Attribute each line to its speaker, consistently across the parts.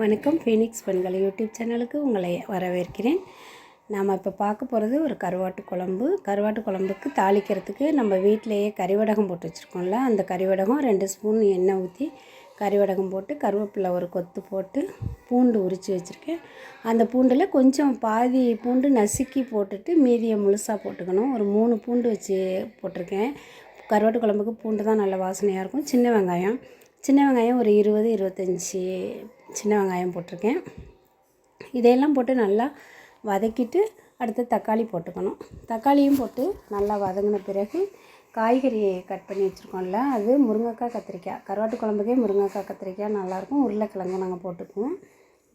Speaker 1: வணக்கம். ஃபீனிக்ஸ் பெண்கள் யூடியூப் சேனலுக்கு உங்களை வரவேற்கிறேன். நாம் இப்போ பார்க்க போகிறது ஒரு கருவாட்டு குழம்பு. கருவாட்டு குழம்புக்கு தாளிக்கிறதுக்கு நம்ம வீட்டிலையே கறிவடகம் போட்டு வச்சுருக்கோம்ல அந்த கறிவடகம் ரெண்டு ஸ்பூன் எண்ணெய் ஊற்றி கறிவடகம் போட்டு கருவேப்பிலை ஒரு கொத்து போட்டு பூண்டு உரித்து வச்சுருக்கேன். அந்த பூண்டில் கொஞ்சம் பாதி பூண்டு நசுக்கி போட்டுட்டு மீதியை முழுசாக போட்டுக்கணும். ஒரு மூணு பூண்டு வச்சு போட்டிருக்கேன். கருவாட்டு குழம்புக்கு பூண்டு தான் நல்ல வாசனையாக இருக்கும். சின்ன வெங்காயம். சின்ன வெங்காயம் ஒரு இருபது இருபத்தஞ்சி சின்ன வெங்காயம் போட்டிருக்கேன். இதையெல்லாம் போட்டு நல்லா வதக்கிட்டு அடுத்து தக்காளி போட்டுக்கணும். தக்காளியும் போட்டு நல்லா வதங்கின பிறகு காய்கறி கட் பண்ணி வச்சுருக்கோம்ல அது முருங்கைக்காய் கத்திரிக்காய். கருவாட்டு குழம்புக்கே முருங்கைக்காய் கத்திரிக்காய் நல்லாயிருக்கும். உருளைக்கிழங்கு நாங்கள் போட்டுக்குவோம்.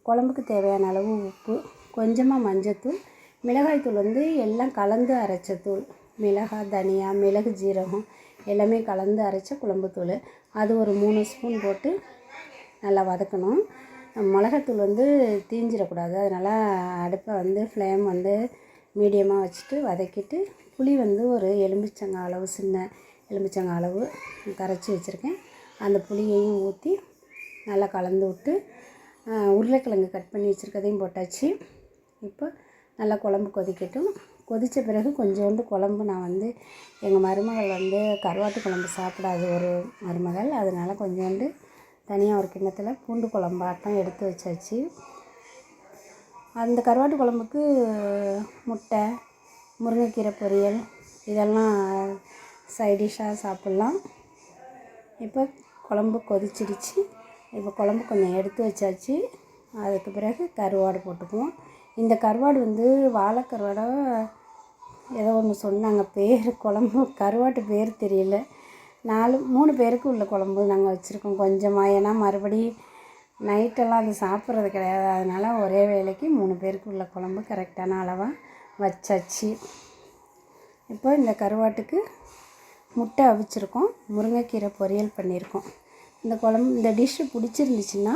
Speaker 1: குழம்புக்கு தேவையான அளவு உப்பு கொஞ்சமாக மஞ்சத்தூள் மிளகாய்த்தூள் வந்து எல்லாம் கலந்து அரைச்ச தூள் மிளகாய் தனியா மிளகு ஜீரகம் எல்லாமே கலந்து அரைச்ச குழம்புத்தூள். அது ஒரு மூணு ஸ்பூன் போட்டு நல்லா வதக்கணும். மிளகாத்தூள் வந்து தீஞ்சிடக்கூடாது. அதனால் அடுப்பை வந்து ஃப்ளேம் வந்து மீடியமாக வச்சுட்டு வதக்கிட்டு புளி வந்து ஒரு எலுமிச்சங்காய் அளவு சின்ன எலுமிச்சங்காய் அளவு கரைச்சி வச்சுருக்கேன். அந்த புளியையும் ஊற்றி நல்லா கலந்து விட்டு உருளைக்கிழங்கு கட் பண்ணி வச்சுருக்கதையும் போட்டாச்சு. இப்போ நல்லா குழம்பு கொதிக்கட்டும். கொதித்த பிறகு கொஞ்சோண்டு குழம்பு நான் வந்து எங்கள் மருமகள் வந்து கருவாட்டு குழம்பு சாப்பிடாது ஒரு மருமகள். அதனால் கொஞ்சோண்டு தனியாக ஒரு கிண்ணத்தில் பூண்டு குழம்பாட்டம் எடுத்து வச்சாச்சு. அந்த கருவாட்டு குழம்புக்கு முட்டை முருங்கைக்கீரை பொரியல் இதெல்லாம் சைடிஷ்ஷாக சாப்பிட்லாம். இப்போ குழம்பு கொதிச்சிடுச்சு. இப்போ குழம்பு கொஞ்சம் எடுத்து வச்சாச்சு. அதுக்கு பிறகு கருவாடு போட்டுக்குவோம். இந்த கருவாடு வந்து வாழைக்கருவாடோ ஏதோ ஒன்று சொன்னாங்க பேர் குழம்பு கருவாட்டு பேர் தெரியல. நாலு மூணு பேருக்கு உள்ள குழம்பு நாங்கள் வச்சுருக்கோம் கொஞ்சமாக ஏன்னா மறுபடி நைட்டெல்லாம் அது சாப்பிட்றது கிடையாது. அதனால் ஒரே வேலைக்கு மூணு பேருக்கு உள்ள குழம்பு கரெக்டான அளவாக வச்சாச்சு. இப்போ இந்த கருவாட்டுக்கு முட்டை அவிச்சிருக்கோம். முருங்கைக்கீரை பொரியல் பண்ணியிருக்கோம். இந்த குழம்பு இந்த டிஷ்ஷு பிடிச்சிருந்துச்சின்னா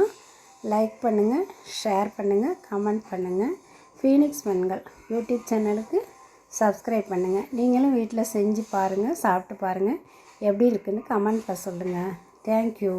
Speaker 1: லைக் பண்ணுங்கள் ஷேர் பண்ணுங்கள் கமெண்ட் பண்ணுங்கள் ஃபீனிக்ஸ் மண்கள் யூடியூப் சேனலுக்கு சப்ஸ்கிரைப் பண்ணுங்கள் நீங்களும் வீட்டில் செஞ்சு பாருங்கள் சாப்பிட்டு பாருங்கள் எப்படி இருக்குதுன்னு கமெண்ட்டில் சொல்லுங்கள் தேங்க்யூ